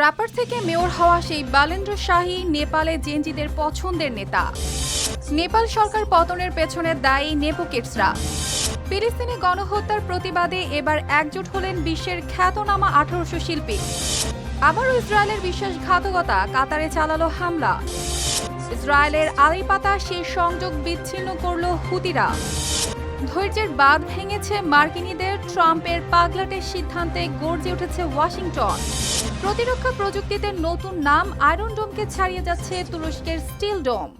Wrapper থেকে mayor হওয়া সেই বালেন্দ্র শাহী নেপালে জেনজিদের পছন্দের নেতা। নেপাল সরকার পতনের পেছনে দায়ী নেপোকেটসরা ফিলিস্তিনি গণহত্যার প্রতিবাদে এবার একজোট হলেন বিশ্বের খ্যাতনামা আঠারোশো শিল্পী। আবারও ইসরায়েলের বিশ্বাসঘাতকতা, কাতারে চালালো হামলা। ইসরায়েলের আলিপাতা সেই সংযোগ বিচ্ছিন্ন করল হুতিরা। ধৈর্যের বাঁধ ভেঙেছে মার্কিনীদের, ট্রাম্পের পাগলাটের সিদ্ধান্তে গর্জে উঠেছে ওয়াশিংটন। প্রতিরক্ষা প্রযুক্তিতে নতুন নাম আয়রন ডোমকে ছাড়িয়ে যাচ্ছে তুরস্কের স্টিল ডোম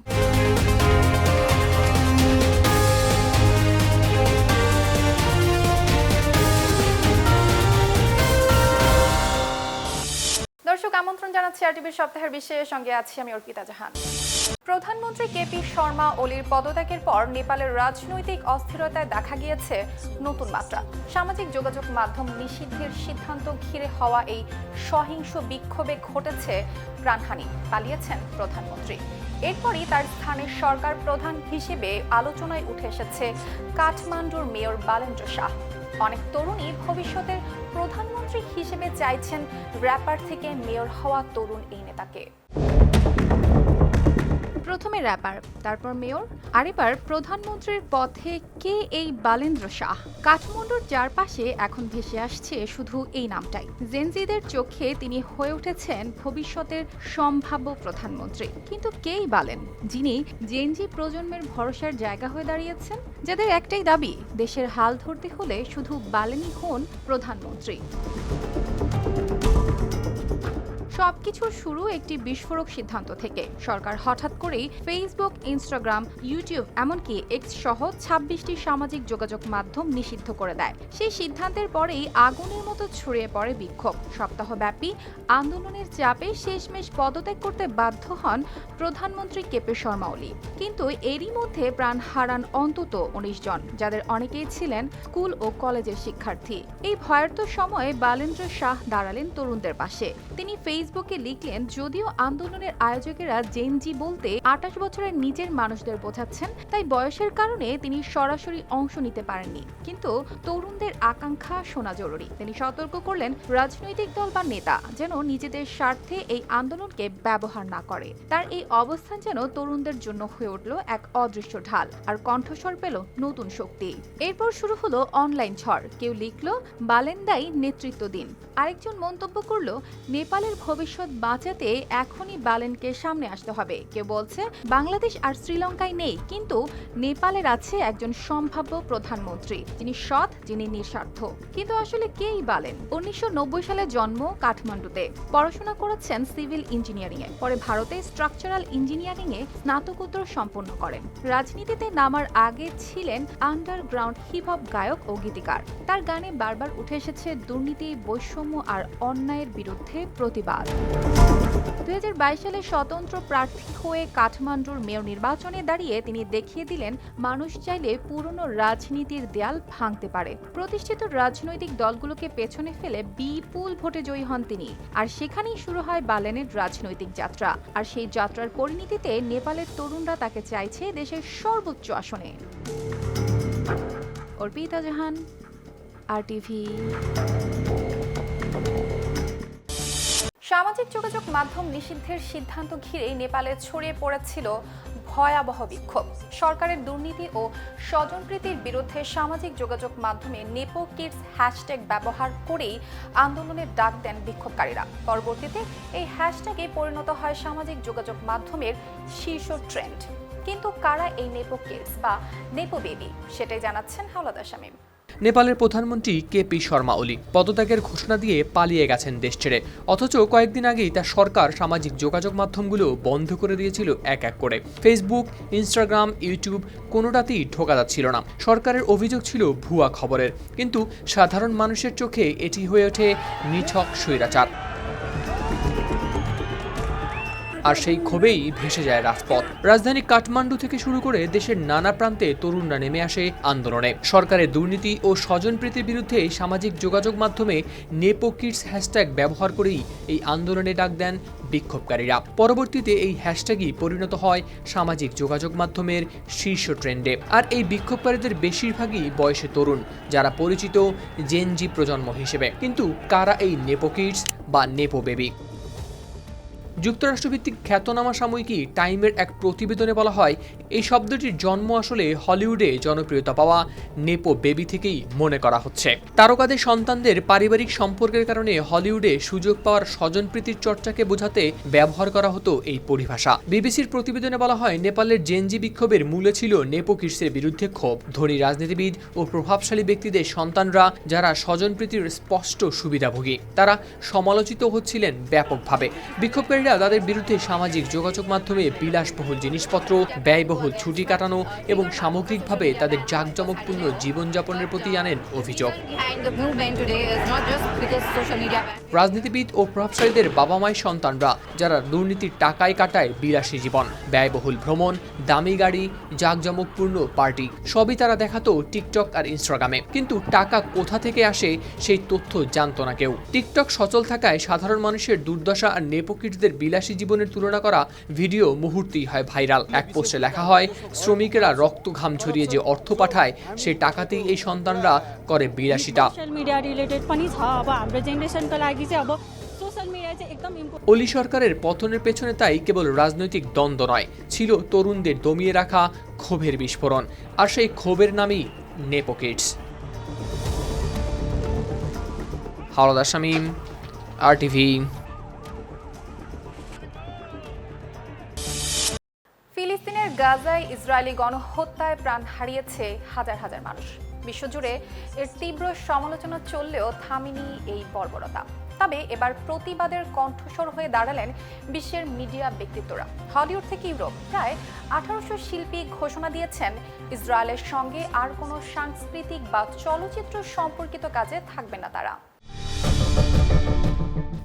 দর্শক, আমন্ত্রণ জানাচ্ছি আরটিভির সপ্তাহের বিশেষ সঙ্গে, আছি আমি অর্পিতা জাহান। প্রধানমন্ত্রী কেপি শর্মা ওলির পদত্যাগের পর নেপালের রাজনৈতিক অস্থিরতায় দেখা গিয়েছে নতুন মাত্রা। সামাজিক যোগাযোগ মাধ্যম নিষিদ্ধের সিদ্ধান্ত ঘিরে হওয়া এই সহিংস বিক্ষোভে ঘটেছে প্রাণহানি, পালিয়েছেন প্রধানমন্ত্রী। এরপরই তার স্থানে সরকার প্রধান হিসেবে আলোচনায় উঠে এসেছে কাঠমান্ডুর মেয়র বালেন্দ্র শাহ। অনেক তরুণী ভবিষ্যতের প্রধানমন্ত্রী হিসেবে চাইছেন র্যাপার থেকে মেয়র হওয়া তরুণ এই নেতাকে। প্রথমে র্যাপার, তারপর মেয়র, আর এবার প্রধানমন্ত্রীর পথে কে এই বালেন্দ্র শাহ? কাঠমান্ডুর চারপাশে এখন ভেসে আসছে শুধু এই নামটাই। জেনজিদের চোখে তিনি হয়ে উঠেছেন ভবিষ্যতের সম্ভাব্য প্রধানমন্ত্রী। কিন্তু কেই বালেন? যিনি জেনজি প্রজন্মের ভরসার জায়গা হয়ে দাঁড়িয়েছেন, যাদের একটাই দাবি, দেশের হাল ধরতে হলে শুধু বালেনই হন প্রধানমন্ত্রী। সবকিছুর শুরু একটি বিস্ফোরক সিদ্ধান্ত থেকে। সরকার হঠাৎ করেই ফেসবুক ইনস্টাগ্রাম ইউটিউব এমনকি এক্স সহ ছাব্বিশটি সামাজিক যোগাযোগ মাধ্যম নিষিদ্ধ করে দেয়। সেই সিদ্ধান্তের পরেই আগুনের মতো ছড়িয়ে পড়ে বিক্ষোভ। সপ্তাহব্যাপী আন্দোলনের চাপে শেষমেশ পদত্যাগ করতে বাধ্য হন প্রধানমন্ত্রী কেপি শর্মা ওলি। কিন্তু এরই মধ্যে প্রাণ হারান অন্তত উনিশ জন, যাদের অনেকেই ছিলেন স্কুল ও কলেজের শিক্ষার্থী। এই ভয়ার্থ সময়ে বালেন্দ্র শাহ দাঁড়ালেন তরুণদের পাশে। তিনি ফেসবুকে লিখলেন, যদিও আন্দোলনের আয়োজকেরা জেনজি বলতে আটাশ বছরের নিচের মানুষদের বোঝাচ্ছেন, তাই বয়সের কারণে তিনি সরাসরি অংশ নিতে পারেননি। কিন্তু তরুণদের আকাঙ্ক্ষা শোনা জরুরি। তিনি সতর্ক করলেন, রাজনৈতিক দল বা নেতা যেন নিজেদের স্বার্থে এই আন্দোলনকে ব্যবহার না করে। তার এই অবস্থান যেন তরুণদের জন্য হয়ে উঠল এক অদৃশ্য ঢাল, আর কণ্ঠস্বর পেল নতুন শক্তি। এরপর শুরু হলো অনলাইন ঝড়। কেউ লিখল, বালেন্দাই নেতৃত্ব দিন। আরেকজন মন্তব্য করল, নেপালের ভবিষ্যৎ বাঁচাতে এখনই বালেনকে সামনে আসতে হবে। কেউ বলছে, বাংলাদেশ আর শ্রীলঙ্কায় নেই, কিন্তু নেপালের আছে একজন সম্ভাব্য প্রধানমন্ত্রী। যিনি সৎ, যিনি নিঃস্বার্থ। কিন্তু আসলে কেই বালেন? উনিশশো সালে জন্ম কাঠমান্ডুতে। পড়াশোনা করেছেন সিভিল ইঞ্জিনিয়ারিং এ পরে ভারতে স্ট্রাকচারাল ইঞ্জিনিয়ারিং এ স্নাতকোত্তর সম্পন্ন করেন। রাজনীতিতে নামার আগে ছিলেন আন্ডারগ্রাউন্ড হিপ হপ গায়ক ও গীতিকার। তার গানে বারবার উঠে এসেছে দুর্নীতি, বৈষম্য আর অন্যায়ের বিরুদ্ধে প্রতিবাদ। দু হাজার বাইশ সালে স্বতন্ত্র প্রার্থী হয়ে কাঠমান্ডুর মেয়র নির্বাচনে দাঁড়িয়ে তিনি দেখিয়ে দিলেন, মানুষ চাইলে পুরনো রাজনীতির দেয়াল ভাঙতে পারে। প্রতিষ্ঠিত রাজনৈতিক দলগুলোকে পেছনে ফেলে বিপুল ভোটে জয়ী হন তিনি। আর সেখানেই শুরু হয় বালেনের রাজনৈতিক যাত্রা। আর সেই যাত্রার পরিণতিতে নেপালের তরুণরা তাকে চাইছে দেশের সর্বোচ্চ আসনে। Arpita Jahan, R TV. সামাজিক যোগাযোগ মাধ্যম নিষিদ্ধের সিদ্ধান্ত ঘিরে নেপালে ছড়িয়ে পড়েছিল ভয়াবহ বিক্ষোভ। সরকারের দুর্নীতি ও স্বজনপ্রীতির বিরুদ্ধে সামাজিক যোগাযোগ মাধ্যমে নেপো কিডস হ্যাশট্যাগ ব্যবহার করেই আন্দোলনের ডাক দেন বিক্ষোভকারীরা। পরবর্তীতে এই হ্যাশট্যাগে পরিণত হয় সামাজিক যোগাযোগ মাধ্যমের শীর্ষ ট্রেন্ড। কিন্তু কারা এই নেপো কিডস বা নেপো বেবি? সেটাই জানাচ্ছেন হাওলাদার শামীম। নেপালের প্রধানমন্ত্রী কেপি শর্মা ওলি পদত্যাগের ঘোষণা দিয়ে পালিয়ে গেছেন দেশ ছেড়ে। অথচ কয়েকদিন আগেই তার সরকার সামাজিক যোগাযোগ মাধ্যমগুলো বন্ধ করে দিয়েছিল এক এক করে। ফেসবুক, ইনস্টাগ্রাম, ইউটিউব কোনোটাতেই ঢোকা যাচ্ছিল না। সরকারের অভিযোগ ছিল ভুয়া খবরের। কিন্তু সাধারণ মানুষের চোখে এটি হয়ে ওঠে নিছক স্বৈরাচার। আর সেই ক্ষোভেই ভেসে যায় রাজপথ। রাজধানী কাঠমান্ডু থেকে শুরু করে দেশের নানা প্রান্তে তরুণরা নেমে আসে আন্দোলনে। সরকারের দুর্নীতি ও স্বজনপ্রীতির বিরুদ্ধে সামাজিক যোগাযোগ মাধ্যমে নেপো কিডস হ্যাশট্যাগ ব্যবহার করেই এই আন্দোলনে ডাক দেন বিক্ষোভকারীরা। পরবর্তীতে এই হ্যাশট্যাগই পরিণত হয় সামাজিক যোগাযোগ মাধ্যমের শীর্ষ ট্রেন্ডে। আর এই বিক্ষোভকারীদের বেশিরভাগই বয়সে তরুণ, যারা পরিচিত জেনজি প্রজন্ম হিসেবে। কিন্তু কারা এই নেপো কিডস বা নেপো বেবি? যুক্তরাষ্ট্রভিত্তিক খ্যাতনামা সাময়িকী টাইমের এক প্রতিবেদনে বলা হয় এই শব্দটির জন্ম আসলে হলিউডে জনপ্রিয়তা পাওয়া নেপো বেবি থেকেই মনে করা হচ্ছে। তারকাদের সন্তানদের পারিবারিক সম্পর্কের কারণে হলিউডে সুযোগ পাওয়ার স্বজনপ্রীতির চর্চাকে বোঝাতে ব্যবহার করা হতো এই পরিভাষা। বিবিসির প্রতিবেদনে বলা হয়, নেপালের জেনজি বিক্ষোভের মূলে ছিল নেপো কিডসের বিরুদ্ধে ক্ষোভ। ধনী রাজনীতিবিদ ও প্রভাবশালী ব্যক্তিদের সন্তানরা যারা স্বজনপ্রীতির স্পষ্ট সুবিধাভোগী, তারা সমালোচিত হচ্ছিলেন ব্যাপকভাবে। বিক্ষোভকারীরা তাদের বিরুদ্ধে সামাজিক যোগাযোগ মাধ্যমে বিলাসবহুল জিনিসপত্র, ব্যয়বহুল ছুটি কাটানো এবং সামগ্রিকভাবে তাদের জাঁকজমকপূর্ণ জীবনযাপনের প্রতি আনেন অভিযোগ। রাজনীতিবিদ ও প্রভাবশালীদের বাবা মায়ের সন্তানরা যারা দুর্নীতির টাকায় কাটায় বিলাসী জীবন ব্যয়বহুল ভ্রমণ দামি গাড়ি জাঁকজমকপূর্ণ পার্টি সবই তারা দেখাতো টিকটক আর ইনস্টাগ্রামে। কিন্তু টাকা কোথা থেকে আসে সেই তথ্য জানতো না কেউ। টিকটক সচল থাকায় সাধারণ মানুষের দুর্দশা আর নেপোকিটদের বিলাসী জীবনের তুলনা করা ভিডিও মুহূর্তেই হয় ভাইরাল। এক পোস্টে লেখা হয় শ্রমিকেরা রক্ত ঘাম ছড়িয়ে যে অর্থ পাঠায় সেই টাকাতেই এই সন্তানরা করে বিরাশিটা। অলি সরকারের পতনের পেছনে তাই কেবল রাজনৈতিক দ্বন্দ্ব নয় ছিল তরুণদের দমিয়ে রাখা ক্ষোভের বিস্ফোরণ। আর সেই ক্ষোভের নামই নেপোকেটস হাওড়া শামীম আর টিভি গাজায় ইসরায়েলি গণহত্যায় প্রাণ হারিয়েছে হাজার হাজার মানুষ। বিশ্বজুড়ে এর তীব্র সমালোচনা চললেও থামেনি এই বর্বরতা। তবে এবার প্রতিবাদের কণ্ঠস্বর হয়ে দাঁড়ালেন বিশ্বের মিডিয়া ব্যক্তিত্বরা। হলিউড থেকে ইউরোপ প্রায় আঠারোশো শিল্পী ঘোষণা দিয়েছেন, ইসরায়েলের সঙ্গে আর কোনো সাংস্কৃতিক বা চলচ্চিত্র সম্পর্কিত কাজে থাকবে না তারা।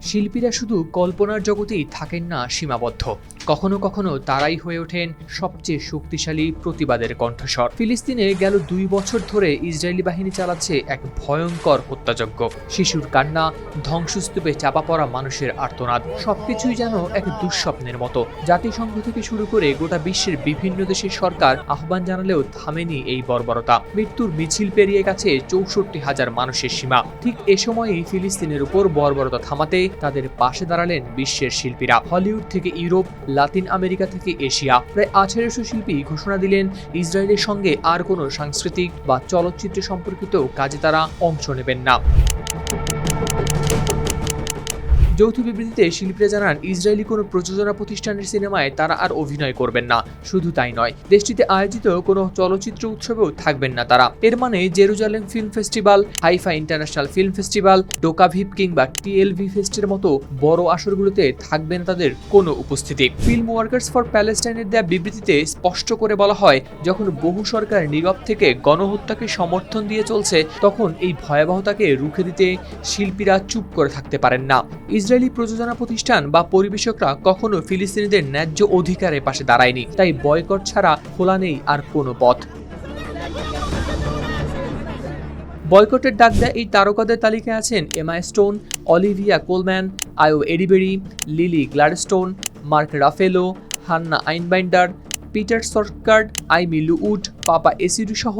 শিল্পীরা শুধু কল্পনার জগতেই থাকেন না, সীমাবদ্ধ। কখনো কখনো তারাই হয়ে ওঠেন সবচেয়ে শক্তিশালী প্রতিবাদের কণ্ঠস্বর। ফিলিস্তিনে গেল দুই বছর ধরে ইসরায়েলি বাহিনী চালাচ্ছে এক ভয়ঙ্কর হত্যাযজ্ঞ। শিশুর কান্না, ধ্বংসস্তূপে চাপা পড়া মানুষের আর্তনাদ, সবকিছুই যেন এক দুঃস্বপ্নের মতো। জাতিসংঘ থেকে শুরু করে গোটা বিশ্বের বিভিন্ন দেশের সরকার আহ্বান জানালেও থামেনি এই বর্বরতা। মৃত্যুর মিছিল পেরিয়ে গেছে চৌষট্টি হাজার মানুষের সীমা। ঠিক এ সময়ই ফিলিস্তিনের উপর বর্বরতা থামাতে তাদের পাশে দাঁড়ালেন বিশ্বের শিল্পীরা। হলিউড থেকে ইউরোপ লাতিন আমেরিকা থেকে এশিয়া। প্রায় আঠেরোশো শিল্পী ঘোষণা দিলেন, ইসরায়েলের সঙ্গে আর কোনো সাংস্কৃতিক বা চলচ্চিত্র সম্পর্কিত কাজে তারা অংশ নেবেন না। যৌথ বিবৃতিতে শিল্পীরা জানান, ইসরায়েলি কোনো প্রযোজনা প্রতিষ্ঠানের সিনেমায় তারা আর অভিনয় করবেন না। শুধু তাই নয়, দেশটিতে আয়োজিত কোনো চলচ্চিত্র উৎসবেও থাকবেন না তারা। এর মানে Jerusalem film festival Haifa international film festival Docaviv কিংবা টিএলভি ফেস্টের মতো বড় আসরগুলোতে থাকবে না তাদের কোনো উপস্থিতি। ফিল্ম ওয়ার্কার্স ফর প্যালেস্টাইনের দেয়া বিবৃতিতে স্পষ্ট করে বলা হয়, যখন বহু সরকার নীরব থেকে গণহত্যাকে সমর্থন দিয়ে চলছে, তখন এই ভয়াবহতাকে রুখে দিতে শিল্পীরা চুপ করে থাকতে পারেন না। ইসরায়েলি প্রযোজনা প্রতিষ্ঠান বা পরিবেশকরা কখনো ফিলিস্তিনিদের ন্যায্য অধিকারের পাশে দাঁড়ায়নি, তাই বয়কট ছাড়া খোলা নেই আর কোনো পথ। বয়কটের ডাক দেয় এই তারকাদের তালিকায় আছেন এমা Stone, Olivia Colman, Ayo Edebiri, Lily Gladstone, Mark Ruffalo, Hannah Einbinder Peter Sarsgaard Aimee Lou Wood Paapa Essiedu সহ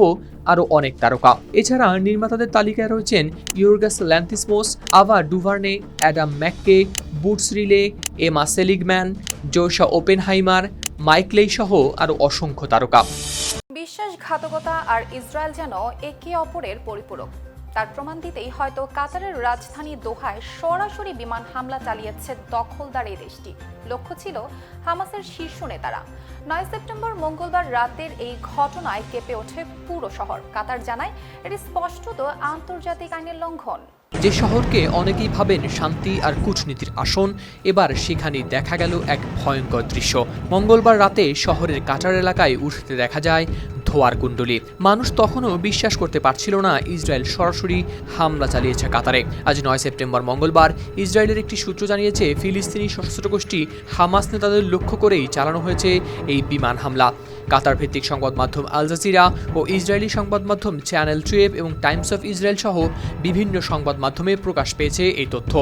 আরও অনেক তারকা। এছাড়া নির্মাতাদের তালিকায় রয়েছেন Yorgos Lanthimos, Ava DuVernay, Adam McKay, Boots Riley, Emma Seligman, Joshua Oppenheimer মাইকলেই সহ আরও অসংখ্য তারকা। বিশ্বাসঘাতকতা আর ইসরায়েল যেন একে অপরের পরিপূরক। তার প্রমাণ দিতেই হয়তো কাতারের রাজধানী দোহায় সরাসরি বিমান হামলা চালিয়েছে দখলদার এই দেশটি। লক্ষ্য ছিল হামাসের শীর্ষ নেতারা। নয় সেপ্টেম্বর মঙ্গলবার রাতের এই ঘটনায় কেঁপে ওঠে পুরো শহর। কাতার জানায়, এটি স্পষ্টত আন্তর্জাতিক আইনের লঙ্ঘন। যে শহরকে অনেকেই ভাবেন শান্তি আর কূটনীতির আসন, এবার সেখানে দেখা গেল এক ভয়ঙ্কর দৃশ্য। মঙ্গলবার রাতে শহরের কাটার এলাকায় উঠতে দেখা যায় ধোয়ার কুণ্ডলি। মানুষ তখনও বিশ্বাস করতে পারছিল না ইসরায়েল সরাসরি হামলা চালিয়েছে কাতারে। আজ নয় সেপ্টেম্বর মঙ্গলবার ইসরায়েলের একটি সূত্র জানিয়েছে, ফিলিস্তিনি সশস্ত্র গোষ্ঠী হামাস নেতাদের লক্ষ্য করেই চালানো হয়েছে এই বিমান হামলা। কাতার ভিত্তিক সংবাদ মাধ্যম আল জাজিরা ও ইসরায়েলি সংবাদ মাধ্যম চ্যানেল টুয়েব এবং টাইমস অফ ইসরায়েল সহ বিভিন্ন সংবাদ মাধ্যমে প্রকাশ পেয়েছে এই তথ্য।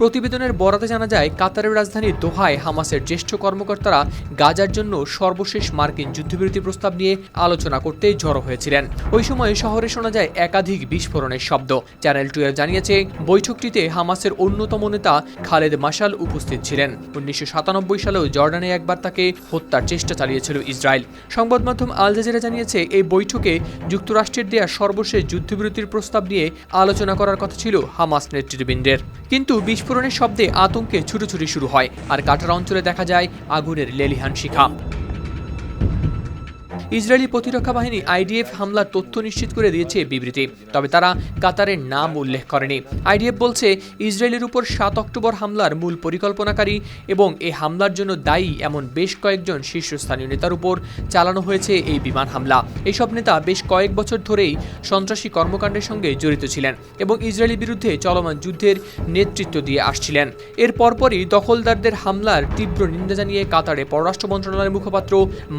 প্রতিবেদনের বরাতে জানা যায়, কাতারের রাজধানী দোহায় হামাসের জ্যেষ্ঠ কর্মকর্তারা গাজার জন্য সর্বশেষ মার্কিন যুদ্ধবিরতি প্রস্তাব নিয়ে আলোচনা করতে জড়ো হয়েছিলেন। ওই সময় শহরে শোনা যায় একাধিক বিস্ফোরণের শব্দ। চ্যানেল টুয়েলভ জানিয়েছে, বৈঠকটিতে হামাসের অন্যতম নেতা খালেদ মাসাল উপস্থিত ছিলেন। উনিশশো সাতানব্বই সালেও জর্ডানে একবার তাকে হত্যার চেষ্টা চালিয়েছিল ইসরায়েল। সংবাদ মাধ্যম আল জাজিরা জানিয়েছে, এই বৈঠকে যুক্তরাষ্ট্রের দেয়া সর্বশেষ যুদ্ধবিরতির প্রস্তাব নিয়ে আলোচনা করার কথা ছিল হামাস নেতৃবৃন্দের। কিন্তু বিস্ফোরণের শব্দে আতঙ্কে ছুটোছুটি শুরু হয়। আর কাটারা অঞ্চলে দেখা যায় আগুনের লেলিহান শিখা। ইসরায়েলি প্রতিরক্ষা বাহিনী আইডিএফ হামলার তথ্য নিশ্চিত করে দিয়েছে বিবৃতি। তবে তারা কাতারের নাম উল্লেখ করেনি। আইডিএফ বলছে, ইসরায়েলের উপর সাত অক্টোবর হামলার মূল পরিকল্পনাকারী এবং এই হামলার জন্য দায়ী এমন বেশ কয়েকজন শীর্ষস্থানীয় নেতার উপর চালানো হয়েছে এই বিমান হামলা। এইসব নেতা বেশ কয়েক বছর ধরেই সন্ত্রাসী কর্মকাণ্ডের সঙ্গে জড়িত ছিলেন এবং ইসরায়েলি বিরুদ্ধে চলমান যুদ্ধের নেতৃত্ব দিয়ে আসছিলেন। এর পরপরই দখলদারদের হামলার তীব্র নিন্দা জানিয়ে কাতারে পররাষ্ট্র মন্ত্রণালয়ের মুখপাত্র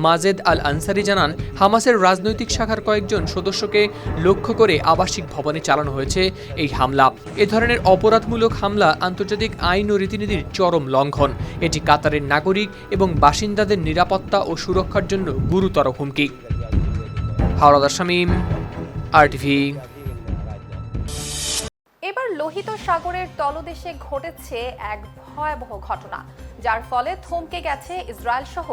মাজেদ আল আনসারি জানান হামাসের রাজনৈতিক শাখার কয়েকজন সদস্যকে লক্ষ্য করে আবাসিক ভবনে চালানো হয়েছে এই হামলা। এ ধরনের অপরাধমূলক হামলা আন্তর্জাতিক আইন ও রীতিনীতির চরম লঙ্ঘন। এটি কাতারের নাগরিক এবং বাসিন্দাদের নিরাপত্তা ও সুরক্ষার জন্য গুরুতর হুমকি। হাওড়াদার শামীম, আরটিভি। এবার লোহিত সাগরের তলদেশে ঘটেছে এক ভয়াবহ ঘটনা। যার ফলে থমকে গেছে ইসরায়েল সহ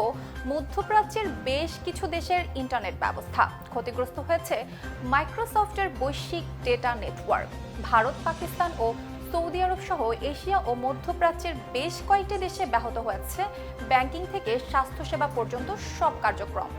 মধ্যপ্রাচ্যের বেশ কিছু দেশের ইন্টারনেট ব্যবস্থা। ক্ষতিগ্রস্ত হয়েছে মাইক্রোসফটের বৈশ্বিক ডেটা নেটওয়ার্ক। ভারত, পাকিস্তান ও সৌদি আরব সহ এশিয়া ও মধ্যপ্রাচ্যের বেশ কয়েকটি দেশে ব্যাহত হয়েছে ব্যাংকিং থেকে স্বাস্থ্যসেবা পর্যন্ত সব কার্যক্রম।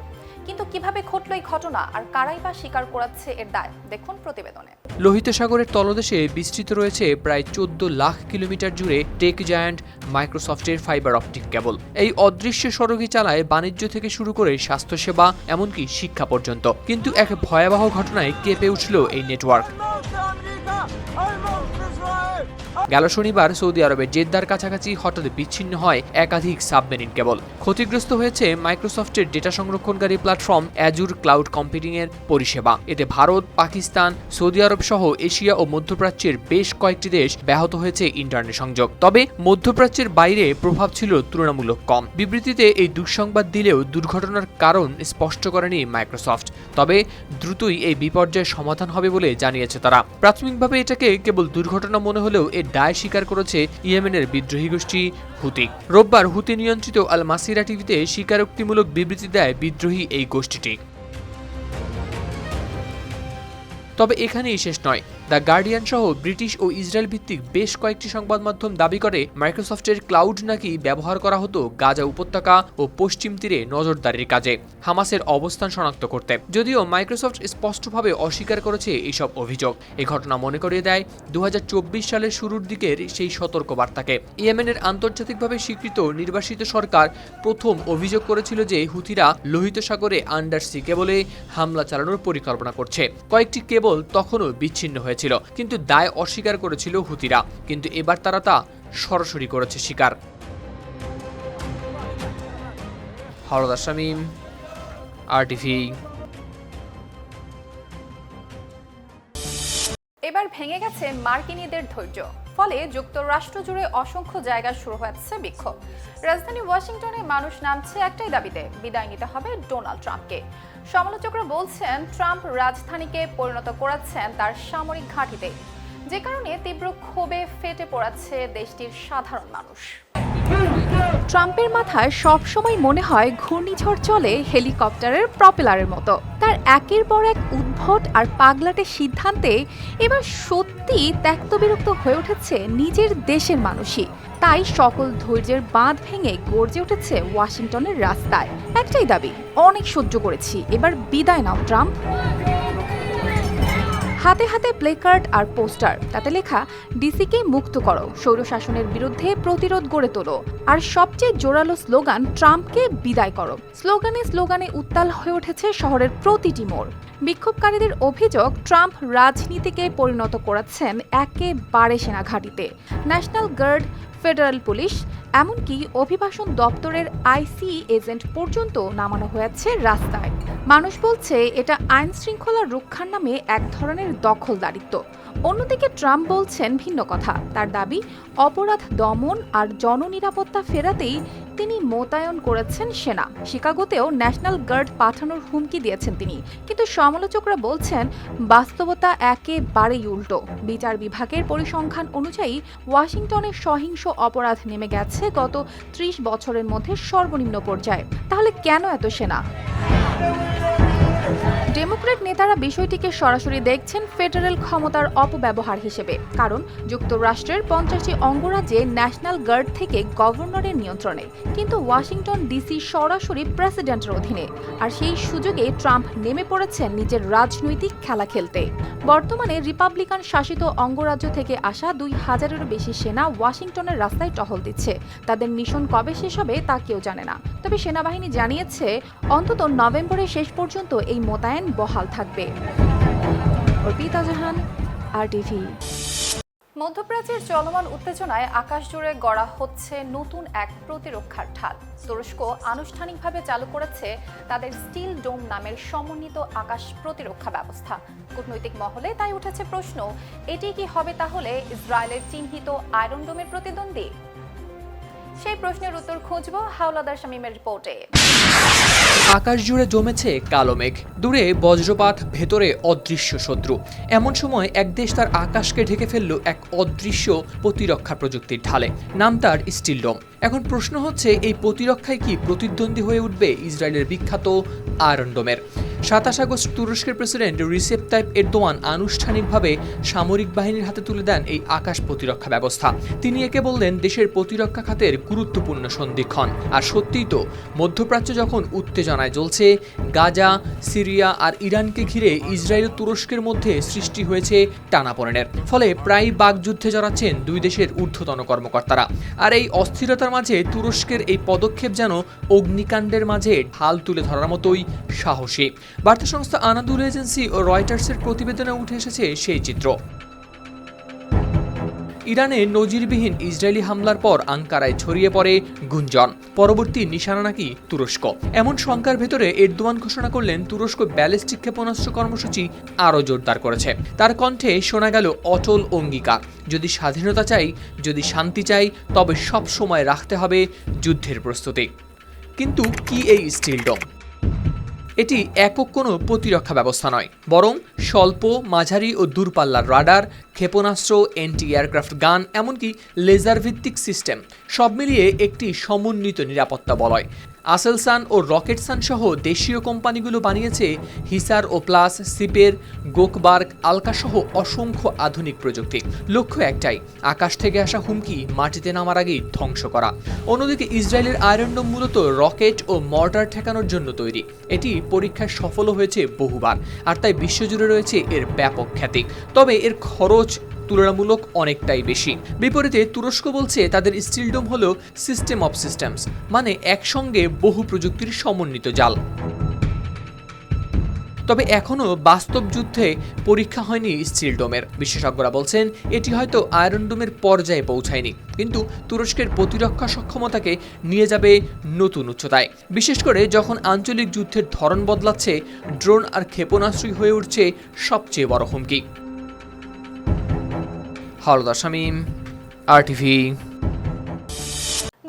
কিন্তু কীভাবে ঘটল এই ঘটনা আর কারাই বা স্বীকার করাচ্ছে এর দায়? দেখুন প্রতিবেদনে। লোহিত সাগরের তলদেশে বিস্তৃত রয়েছে প্রায় চোদ্দ লাখ কিলোমিটার জুড়ে টেক জায়ান্ট মাইক্রোসফটের ফাইবার অপটিক কেবল। এই অদৃশ্য সড়কই চালায় বাণিজ্য থেকে শুরু করে স্বাস্থ্যসেবা এমনকি শিক্ষা পর্যন্ত। কিন্তু এক ভয়াবহ ঘটনায় কেঁপে উঠল এই নেটওয়ার্ক। গেল শনিবার সৌদি আরবের জেদ্দার কাছাকাছি হঠাৎ বিচ্ছিন্ন হয় একাধিক সাবমেরিন কেবল। ক্ষতিগ্রস্ত হয়েছে মাইক্রোসফটের ডেটা সংরক্ষণকারী প্ল্যাটফর্ম অ্যাজুর ক্লাউড কম্পিউটিং এর পরিষেবা। এতে ভারত, পাকিস্তান, সৌদি আরব সহ এশিয়া ও মধ্যপ্রাচ্যের বেশ কয়েকটি দেশ ব্যাহত হয়েছে ইন্টারনেট সংযোগ। তবে মধ্যপ্রাচ্যের বাইরে প্রভাব ছিল তুলনামূলক কম। বিবৃতিতে এই দুঃসংবাদ দিলেও দুর্ঘটনার কারণ স্পষ্ট করেনি মাইক্রোসফট। তবে দ্রুতই এই বিপর্যয়ের সমাধান হবে বলে জানিয়েছে তারা। প্রাথমিকভাবে এটাকে কেবল দুর্ঘটনা মনে হলেও এর দায় স্বীকার করেছে ইয়েমেনের বিদ্রোহী গোষ্ঠী হুতি। রোববার হুতি নিয়ন্ত্রিত আল মাসিরা টিভিতে স্বীকারোক্তিমূলক বিবৃতি দেয় বিদ্রোহী এই গোষ্ঠীটি। তবে এখানেই শেষ নয়। দ্য গার্ডিয়ান সহ ব্রিটিশ ও ইসরায়েল ভিত্তিক বেশ কয়েকটি সংবাদ মাধ্যম দাবি করে মাইক্রোসফটের ক্লাউড নাকি ব্যবহার করা হতো গাজা উপত্যকা ও পশ্চিম তীরে নজরদারির কাজে, হামাসের অবস্থান শনাক্ত করতে। যদিও মাইক্রোসফট স্পষ্টভাবে অস্বীকার করেছে এইসব অভিযোগ। এ ঘটনা মনে করিয়ে দেয় দু হাজার চব্বিশ সালের শুরুর দিকের সেই সতর্কবার্তাকে। ইয়েমেনের আন্তর্জাতিকভাবে স্বীকৃত নির্বাসিত সরকার প্রথম অভিযোগ করেছিল যে হুতিরা লোহিত সাগরে আন্ডার সি কেবলে হামলা চালানোর পরিকল্পনা করছে। কয়েকটি কেবল তখনও বিচ্ছিন্ন হয়েছিল কিন্তু দায় অস্বীকার করেছিল হুতিরা। কিন্তু এবার তারা তা সরাসরি করেছে স্বীকার হরদার শামীম আরটিভি এবার ভেঙে গেছে মার্কিনীদের ধৈর্য। ফলে যুক্তরাষ্ট্র জুড়ে অসংখ্য জায়গায় শুরু হয়েছে বিক্ষোভ। রাজধানী ওয়াশিংটনে মানুষ নামছে একটাই দাবিতে, বিদায় নিতে হবে ডোনাল্ড ট্রাম্পকে। সমালোচকরা বলছেন, ট্রাম্প রাজধানীকে পরিণত করাচ্ছেন তার সামরিক ঘাঁটিতে। যে কারণে তীব্র ক্ষোভে ফেটে পড়াচ্ছে দেশটির সাধারণ মানুষ। ট্রাম্পের মাথায় সবসময় মনে হয় ঘূর্ণিঝড় চলে হেলিকপ্টারের প্রপেলারের মতো। তার একের পর এক উদ্ভট আর পাগলাটে সিদ্ধান্তে এবার সত্যি ত্যক্ত বিরক্ত হয়ে উঠেছে নিজের দেশের মানুষই। তাই সকল ধৈর্যের বাঁধ ভেঙে গর্জে উঠেছে ওয়াশিংটনের রাস্তায়। একটাই দাবি, অনেক সহ্য করেছি। এবার বিদায় নাও, ট্রাম্প। হাতে হাতে প্লেকার্ড আর পোস্টার, তাতে লেখা, ডিসিকে মুক্ত করো, স্বৈরশাসনের বিরুদ্ধে প্রতিরোধ গড়ে তোলো। আর সবচেয়ে জোরালো স্লোগান, ট্রাম্পকে বিদায় করো। স্লোগানে স্লোগানে উত্তাল হয়ে উঠেছে শহরের প্রতিটি মোড়। বিক্ষোভকারীদের অভিযোগ, ট্রাম্প রাজনীতিকে পরিণত করাচ্ছেন একেবারে সেনা ঘাঁটিতে। ন্যাশনাল গার্ড, ফেডারেল পুলিশ, এমনকি অভিবাসন দপ্তরের আইসি এজেন্ট পর্যন্ত নামানো হয়েছে রাস্তায়। মানুষ বলছে এটা আইন শৃঙ্খলা রক্ষার নামে এক ধরনের দখলদারিত্ব। অন্যদিকে ট্রাম্প বলছেন ভিন্ন কথা। তার দাবি, অপরাধ দমন আর জননিরাপত্তা ফেরাতেই তিনি মোতায়েন করেছেন সেনা। শিকাগোতেও ন্যাশনাল গার্ড পাঠানোর হুমকি দিয়েছেন তিনি। কিন্তু সমালোচকরা বলছেন, বাস্তবতা একেবারেই উল্টো। বিচার বিভাগের পরিসংখ্যান অনুযায়ী ওয়াশিংটনের সহিংস অপরাধ নেমে গেছে গত ত্রিশ বছরের মধ্যে সর্বনিম্ন পর্যায়ে। তাহলে কেন এত সেনা? ডেমোক্র্যাট নেতারা বিষয়টিকে সরাসরি দেখছেন ফেডারেল ক্ষমতার অপব্যবহার হিসেবে, কারণ যুক্তরাষ্ট্রের পঞ্চাশটি অঙ্গরাজ্যে ন্যাশনাল গার্ড থেকে গভর্নরের নিয়ন্ত্রণে, কিন্তু ওয়াশিংটন ডিসি সরাসরি প্রেসিডেন্টের অধীনে, আর সেই সুযোগে ট্রাম্প নেমে পড়েছেন নিজের রাজনৈতিক খেলা খেলতে। বর্তমানে রিপাবলিকান শাসিত অঙ্গরাজ্য থেকে আসা দুই হাজারেরও বেশি সেনা ওয়াশিংটনের রাস্তায় টহল দিচ্ছে। তাদের মিশন কবে শেষ হবে তা কেউ জানে না। তবে সেনাবাহিনী জানিয়েছে, অন্তত নভেম্বরের শেষ পর্যন্ত এই মোতায়েন বহাল থাকবে। অর্পিতা জাহান আর মধ্যপ্রাচ্যের চলমান উত্তেজনায় আকাশ জুড়ে গড়া হচ্ছে নতুন এক প্রতিরক্ষার ঢাল। তুরস্ক আনুষ্ঠানিকভাবে চালু করেছে তাদের স্টিল ডোম নামের সমন্বিত আকাশ প্রতিরক্ষা ব্যবস্থা। কূটনৈতিক মহলে তাই উঠেছে প্রশ্ন, এটি কি হবে তাহলে ইসরায়েলের চিহ্নিত আয়রন ডোমের প্রতিদ্বন্দ্বী? সেই প্রশ্নের উত্তর খুঁজব হাওলাদার শামীমের রিপোর্টে। আকাশ জুড়ে জমেছে কালো মেঘ। দূরে বজ্রপাত, ভেতরে অদৃশ্য শত্রু। এমন সময় এক দেশ তার আকাশকে ঢেকে ফেলল এক অদৃশ্য প্রতিরক্ষা প্রযুক্তির ঢালে। নাম তার স্টিল ডোম। এখন প্রশ্ন হচ্ছে, এই প্রতিরক্ষায় কি প্রতিদ্বন্দ্বী হয়ে উঠবে ইসরায়েলের বিখ্যাত আয়রন ডোমের? সাতাশ আগস্ট তুরস্কের প্রেসিডেন্ট রিসেপ তাইপ এরদোয়ান আনুষ্ঠানিকভাবে সামরিক বাহিনীর হাতে তুলে দেন এই আকাশ প্রতিরক্ষা ব্যবস্থা। তিনি একে বললেন, দেশের প্রতিরক্ষা খাতের গুরুত্বপূর্ণ সন্ধিক্ষণ। আর সত্যিই তো, মধ্যপ্রাচ্য যখন উত্তেজনায় জ্বলছে, গাজা, সিরিয়া আর ইরানকে ঘিরে ইসরায়েল তুরস্কের মধ্যে সৃষ্টি হয়েছে টানাপোড়েনের। ফলে প্রায় বাগযুদ্ধে জড়াচ্ছেন দুই দেশের ঊর্ধ্বতন কর্মকর্তারা। আর এই অস্থিরতার মাঝে তুরস্কের এই পদক্ষেপ যেন অগ্নিকাণ্ডের মাঝে ঢাল তুলে ধরার মতোই সাহসী। বার্তা সংস্থা আনাদুল এজেন্সি ও রয়টার্সের প্রতিবেদনে উঠে এসেছে সেই চিত্র। ইরানে নজিরবিহীন ইসরায়েলি হামলার পর আঙ্কারায় ছড়িয়ে পড়ে গুঞ্জন। পরবর্তী নিশানা নাকি তুরস্ক। এমন শঙ্কার ভেতরে এরদোয়ান ঘোষণা করলেন তুরস্ক ব্যালিস্টিক ক্ষেপণাস্ত্র কর্মসূচি আরও জোরদার করেছে। তার কণ্ঠে শোনা গেল অটল অঙ্গীকার। যদি স্বাধীনতা চাই, যদি শান্তি চাই, তবে সব সময় রাখতে হবে যুদ্ধের প্রস্তুতি। কিন্তু কি এই স্টিল ডোম এটি একক কোনো প্রতিরক্ষা ব্যবস্থা নয়, বরং স্বল্প, মাঝারি ও দূরপাল্লার রাডার, ক্ষেপণাস্ত্র এন্টি এয়ারক্রাফট গান এমনকি লেজার ভিত্তিক সিস্টেম সব মিলিয়ে একটি সমন্বিত নিরাপত্তা বলয়। আসেলসান ও রকেটসান সহ দেশীয় কোম্পানিগুলো বানিয়েছে হিসার ও প্লাস সিপের গোকবার্গ আলকা সহ অসংখ্য আধুনিক প্রযুক্তি। লক্ষ্য একটাই, আকাশ থেকে আসা হুমকি মাটিতে নামার আগেই ধ্বংস করা। অন্যদিকে ইসরায়েলের আয়রনডোম মূলত রকেট ও মর্টার ঠেকানোর জন্য তৈরি। এটি পরীক্ষায় সফলও হয়েছে বহুবার, আর তাই বিশ্বজুড়ে রয়েছে এর ব্যাপক খ্যাতি। তবে এর খরচ তুলনামূলক অনেকটাই বেশি। বিপরীতে তুরস্ক বলছে তাদের স্টিলডোম হল সিস্টেম অফ সিস্টেমস মানে একসঙ্গে বহু প্রযুক্তির সমন্বিত জাল। তবে এখনও বাস্তব যুদ্ধে পরীক্ষা হয়নি স্টিল ডোমের। বিশেষজ্ঞরা বলছেন, এটি হয়তো আয়রন ডোমের পর্যায়ে পৌঁছায়নি, কিন্তু তুরস্কের প্রতিরক্ষা সক্ষমতাকে নিয়ে যাবে নতুন উচ্চতায়। বিশেষ করে যখন আঞ্চলিক যুদ্ধের ধরন বদলাচ্ছে, ড্রোন আর ক্ষেপণাস্ত্রই হয়ে উঠছে সবচেয়ে বড় হুমকি। হলদা শামীম আর টিভি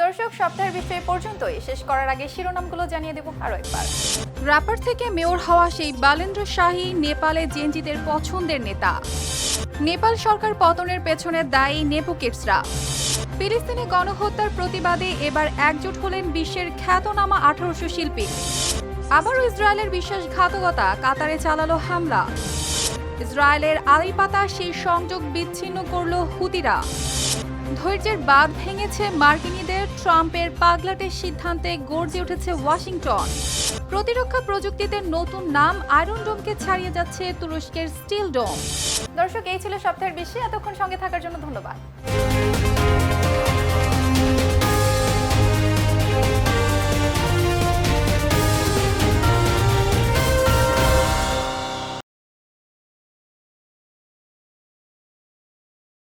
দর্শক সপ্তাহের বিষয় পর্যন্তই। শেষ করার আগে শিরোনামগুলো জানিয়ে দেব আরও একবার। র্যাপার থেকে মেয়র হওয়া সেই বালেন্দ্র শাহী নেপালে জেনজিদের পছন্দের নেতা। নেপাল সরকার পতনের পেছনে দায়ী নেপুকিটসরা ফিলিস্তিনি গণহত্যার প্রতিবাদে এবার একজোট হলেন বিশ্বের খ্যাতনামা আঠারোশো শিল্পী। আবারও ইসরায়েলের বিশ্বাসঘাতকতা কাতারে চালালো হামলা। ইসরায়েলের আলিপাতা সেই সংযোগ বিচ্ছিন্ন করল হুতিরা। ধৈর্যের বাঁধ ভেঙেছে মার্কিনীদের, ট্রাম্পের পাগলাটের সিদ্ধান্তে গর্জে উঠেছে ওয়াশিংটন। প্রতিরক্ষা প্রযুক্তিতে নতুন নাম আয়রন ডোমকে ছাড়িয়ে যাচ্ছে তুরস্কের স্টিল ডোম। দর্শক, এই ছিল সপ্তাহের বেশি। এতক্ষণ সঙ্গে থাকার জন্য ধন্যবাদ।